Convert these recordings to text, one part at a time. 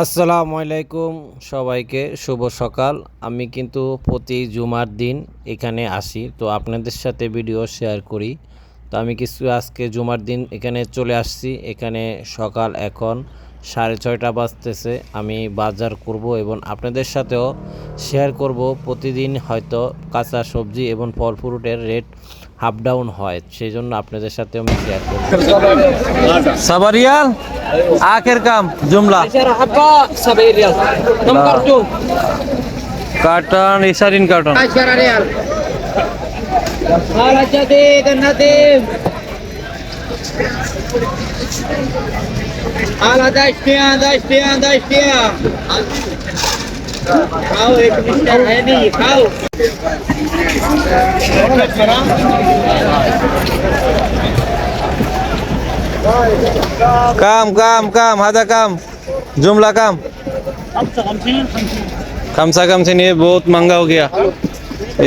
আসসালামু আলাইকুম সবাইকে, শুভ সকাল। আমি কিন্তু প্রতি জুমার দিন এখানে আসি, তো আপনাদের সাথে ভিডিও শেয়ার করি। তো আমি কিছু আজকে জুমার দিন এখানে চলে আসছি, এখানে সকাল এখন সাড়ে ছয়টা বাজতেছে। আমি বাজার করব এবং আপনাদের সাথেও শেয়ার করব। প্রতিদিন হয়তো কাঁচা সবজি এবং ফল ফ্রুটের রেট আপ ডাউন হয় সেই জন্য আপনাদের সাথে আমি শেয়ার করব। সাবারিয়াল আখের কাম জুমলা। কার্টন ইসারিন কার্টন। আলাদা खाओ एक मिस्टर है नहीं खाओ काम काम काम आधा काम जुमला काम খামসা খামসি নিয়ে বহুত মাঙ্গা হয়ে গিয়া।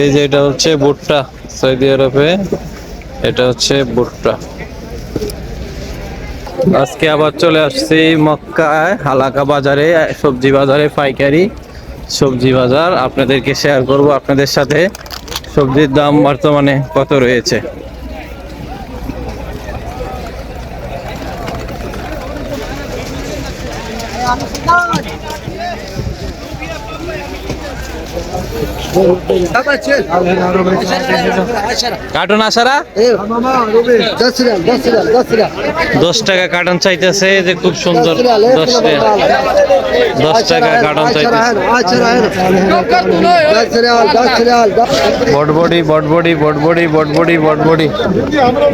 এই যে এটা হচ্ছে ভুট্টা, সৌদি আরবে। এটা হচ্ছে ভুট্টা। আজকে আবার চলে আসছি মক্কায়, হালাকা বাজারে, সবজি বাজারে, পাইকারি। সবজি বাজার আপনাদেরকে শেয়ার করব আপনাদের সাথে। সবজির দাম বর্তমানে কত রয়েছে? কার্টন আসারা? দশ টাকা কার্টন চাইতেছে যে খুব সুন্দর দশ টাকা। কার্টন বটবডি বটবডি বটবডি বটবডি বটবডি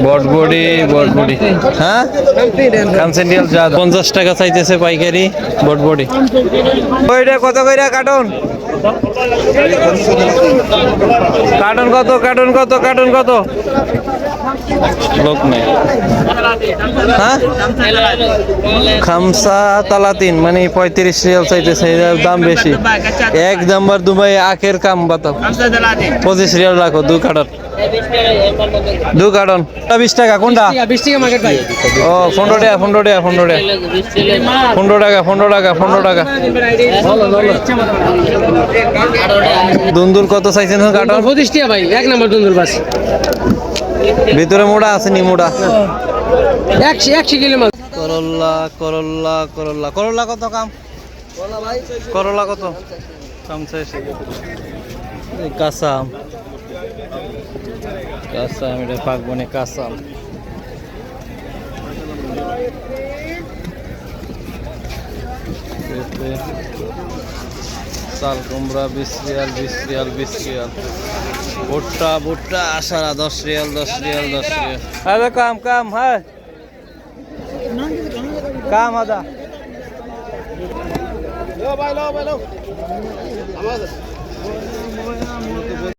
বটবডি বটবডি হ্যাঁ? কানসেন্ডিয়াল পঞ্চাশ টাকা চাইতেছে পাইকারি বটবডি ওইটা কত কইরা কার্টন কার্টন কত কার্টন কত কার্টন কত? লোক নেই। হ্যাঁ? খামসা তালাতিন মানে পঁয়ত্রিশ রিয়াল চাইতেছে দাম বেশি। এক নাম্বার দুবাই আখের কাম বাতাও পঁচিশ রিয়াল রাখো দু কার্টন। দু কার্টন। বিশ টাকা কোনটা? বিশ টাকা মার্কেট ভাই ও পনেরো টাকা পনেরো টাকা পনেরো টাকা। পনেরো টাকা পনেরো টাকা পনেরো টাকা। দুন্দুর কত চাইছেন কার্টন পঁচিশ টাকা ভাই এক নম্বর দুন্দুর বাস। ভিতরে মোড়া আছে নি মোড়া? একশো একশো কিলো মাছ করল্লা করল্লা করল্লা। করল্লা কত কাম? করল্লা কত? কাম চাইছে। কাঁচা আম কাঁচা আম এটা পাকবো না কাঁচা আম পেঁপে, চাল, কুমড়া, বিশ রিয়াল বিশ রিয়াল বিশ রিয়াল। ভুট্টা ভুট্টা আসারা দশ রিয়াল দশ রিয়াল দশ রিয়াল। কাম কাম হ্যাঁ। কাম, আদা।